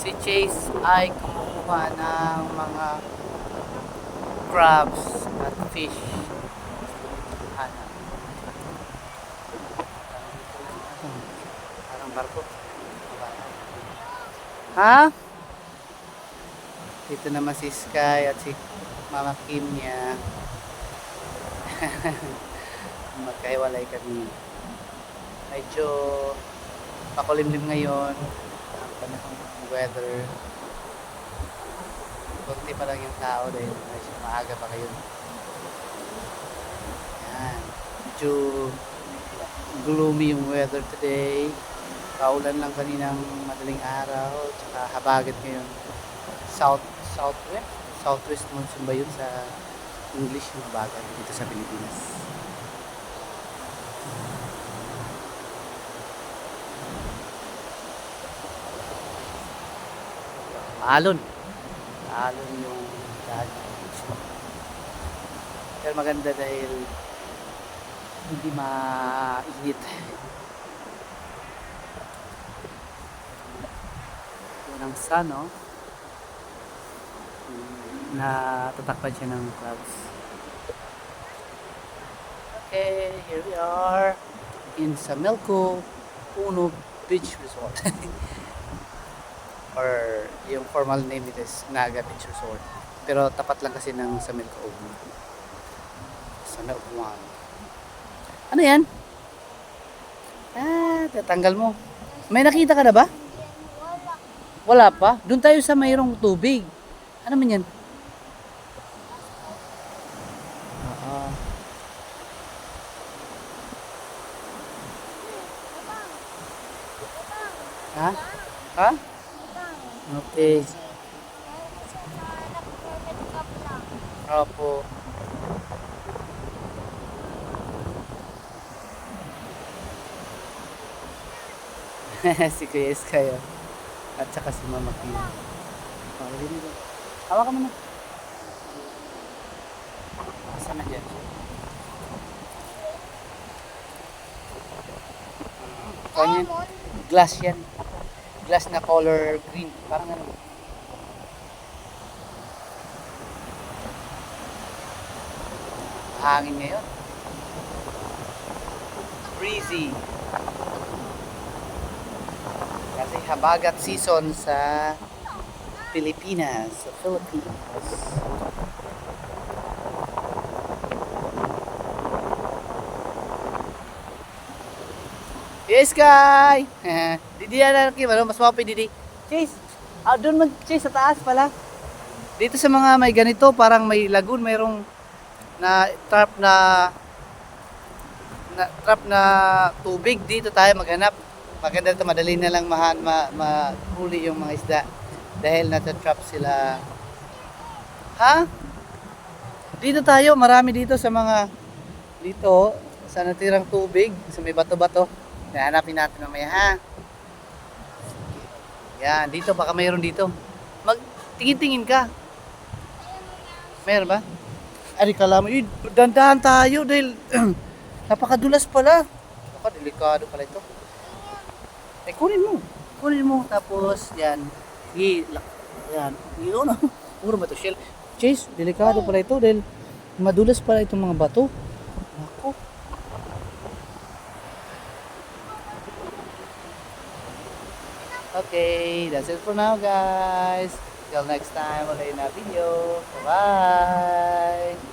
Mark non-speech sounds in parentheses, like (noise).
Si Chase ay kumukuha ng mga crabs at fish. Hanap. Parang barko. Ha? Dito naman si Sky at si Mama Kim niya. (laughs) Magkahiwalay kami. Medyo pakulimlim ngayon. Ang panahon weather. Kunti pa lang yung tao dahil medyo maaga pa kayo. Yan. Medyo gloomy yung weather today. Kaulan lang kaninang madaling araw. Tsaka habagat ngayon. South, southwest? Southwest monsoon ba yun sa English yung habagat dito sa Pilipinas? Alon. Alon yung dagat. Pero maganda dahil hindi mainit. Yun ang sun, no? Na tatakpan siya ng clouds. Okay, here we are in Samelco Puno Beach Resort. (laughs) or yung formal name it is Naga Beach Resort. Pero tapat lang kasi ng Samelco Uno. Samelco One. Ano yan? Ah, tatanggal mo. May nakita ka na ba? Wala pa? Doon tayo sa mayroong tubig. Ano man yan? Oo. Ha? Ha? Okay. Opo. (laughs) si Kuya Sky oh. At saka si Mama Kim. Oh, dito dito. Hawakan mo na. Asa na dyan? Kanya, glass yan. Glass na color green. Parang ano. Hangin ngayon. Breezy. Kasi habagat season sa Pilipinas, sa Philippines. Yes, Sky! (laughs) Didi na lang, Kim. Ano? Mas mapi, Didi. Chase! Ah, doon mag-chase sa taas pala. Dito sa mga may ganito, parang may lagoon, mayroong na trap na na trap na tubig dito tayo maghanap maganda ito madali na lang mahan ma, mahuli yung mga isda dahil nasa trap sila ha dito tayo marami dito sa mga dito sa natirang tubig sa may bato-bato hanapin natin mamaya ha yan dito baka mayroon dito mag tingin-tingin ka meron ba ay kala mo dandahan tayo dahil (clears throat) napakadulas pala baka delikado pala ito eh, kunin mo. Kunin mo. Tapos, yan. I, yan. Yun, no? (laughs) Puro ba ito shell? Chase, delikado pala ito dahil madulas pala itong mga bato. Ako. Okay, that's it for now guys. Till next time ulit na video. Bye!